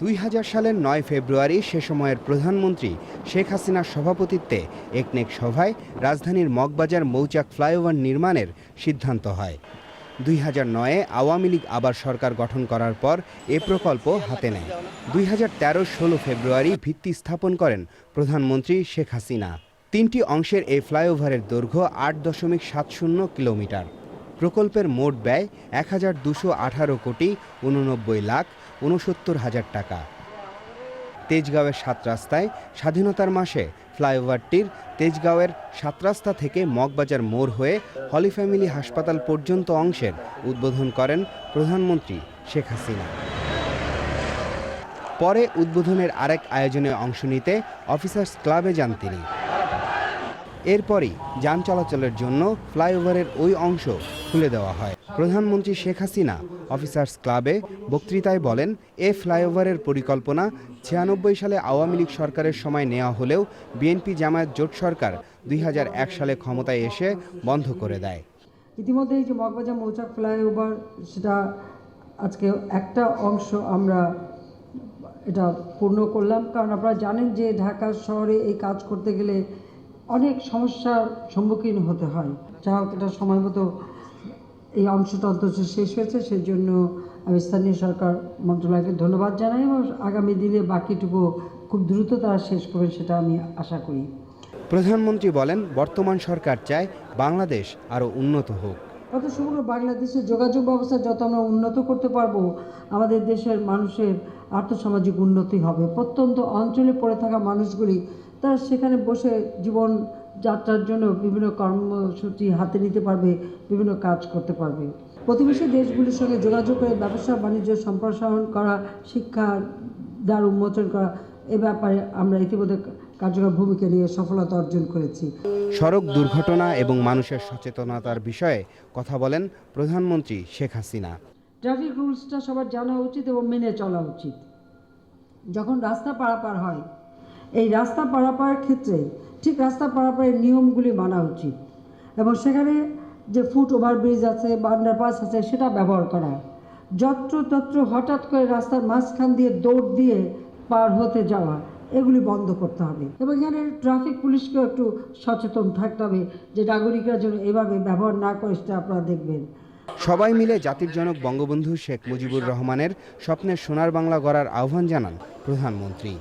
দুই হাজার সালের নয় ফেব্রুয়ারি সে সময়ের প্রধানমন্ত্রী শেখ হাসিনার সভাপতিত্বে একনেক সভায় রাজধানীর মগবাজার মৌচাক ফ্লাইওভার নির্মাণের সিদ্ধান্ত হয়। দুই হাজার নয়ে আওয়ামী লীগ আবার সরকার গঠন করার পর এ প্রকল্প হাতে নেয়। দুই হাজার তেরো ষোলো ফেব্রুয়ারি ভিত্তি স্থাপন করেন প্রধানমন্ত্রী শেখ হাসিনা। তিনটি অংশের এই ফ্লাইওভারের দৈর্ঘ্য আট দশমিক সাত শূন্য কিলোমিটার। প্রকল্পের মোট ব্যয় এক হাজার দুশো আঠারো কোটি উননব্বই লাখ উনসত্তর হাজার টাকা। তেজগাঁওয়ের সাত রাস্তায় স্বাধীনতার মাসে ফ্লাইওভারটির তেজগাঁওয়ের সাত রাস্তা থেকে মগবাজার মোড় হয়ে হলি ফ্যামিলি হাসপাতাল পর্যন্ত অংশের উদ্বোধন করেন প্রধানমন্ত্রী শেখ হাসিনা। পরে উদ্বোধনের আরেক আয়োজনে অংশ নিতে অফিসার্স ক্লাবে যান তিনি। এরপরই যান চলাচলের জন্য ফ্লাইওভারের ওই অংশ খুলে দেওয়া হয়। প্রধানমন্ত্রী শেখ হাসিনা অফিসার্স ক্লাবে বক্তৃতায় বলেন, এ ফ্লাইওভারের পরিকল্পনা ছিয়ানব্বই সালে আওয়ামী লীগ সরকারের সময় নেওয়া হলেও বিএনপি জামায়াত জোট সরকার দুই হাজার এক সালে ক্ষমতায় এসে বন্ধ করে দেয়। ইতিমধ্যে এই যে মগবাজার মৌচাক ফ্লাইওভার, সেটা আজকে একটা অংশ আমরা এটা পূর্ণ করলাম। কারণ আপনারা জানেন যে ঢাকা শহরে এই কাজ করতে গেলে অনেক সমস্যার সম্মুখীন হতে হয়। যা হোক এটা সময় মতো এই অংশটা অন্তত শেষ হয়েছে সেই জন্য আমি স্থানীয় সরকার মন্ত্রণালয়কে ধন্যবাদ জানাই এবং আগামী দিনে বাকিটুকু খুব দ্রুত তারা শেষ করবে সেটা আমি আশা করি। প্রধানমন্ত্রী বলেন বর্তমান সরকার চায় বাংলাদেশ আরও উন্নত হোক। অত সমগ্র বাংলাদেশের যোগাযোগ ব্যবস্থা যত আমরা উন্নত করতে পারব আমাদের দেশের মানুষের আর্থসামাজিক উন্নতি হবে। প্রত্যন্ত অঞ্চলে পড়ে থাকা মানুষগুলি তারা সেখানে বসে জীবন যাত্রার জন্য বিভিন্ন কর্মসূচি হাতে নিতে পারবে বিভিন্ন কাজ করতে পারবে। প্রতিবেশী দেশগুলির সঙ্গে যোগাযোগ করে ব্যবসা বাণিজ্য সম্প্রসারণ করা শিক্ষা দ্বার উন্মোচন করা এ ব্যাপারে আমরা ইতিমধ্যে কার্যকর ভূমিকা নিয়ে সফলতা অর্জন করেছি। সড়ক দুর্ঘটনা এবং মানুষের সচেতনতার বিষয়ে কথা বলেন প্রধানমন্ত্রী শেখ হাসিনা। ট্রাফিক রুলসটা সবার জানা উচিত এবং মেনে চলা উচিত। যখন রাস্তা পারাপার হয় এই রাস্তা পারাপারের ক্ষেত্রে ঠিক রাস্তা পারাপারের নিয়মগুলি মানা উচিত। এবং সেখানে যে ফুট ওভারব্রিজ আছে বা আন্ডারপাস আছে, সেটা ব্যবহার করা। যত্র তত্র হঠাৎ করে রাস্তার মাঝখান দিয়ে দৌড় দিয়ে পার হতে যাওয়া, এগুলি বন্ধ করতে হবে। এবং এখানে ট্রাফিক পুলিশকেও একটু সচেতন থাকতে হবে যে নাগরিকরা যেন এভাবে ব্যবহার না করে, সেটা আপনারা দেখবেন। সবাই মিলে জাতির জনক বঙ্গবন্ধু শেখ মুজিবুর রহমানের স্বপ্নের সোনার বাংলা গড়ার আহ্বান জানান প্রধানমন্ত্রী।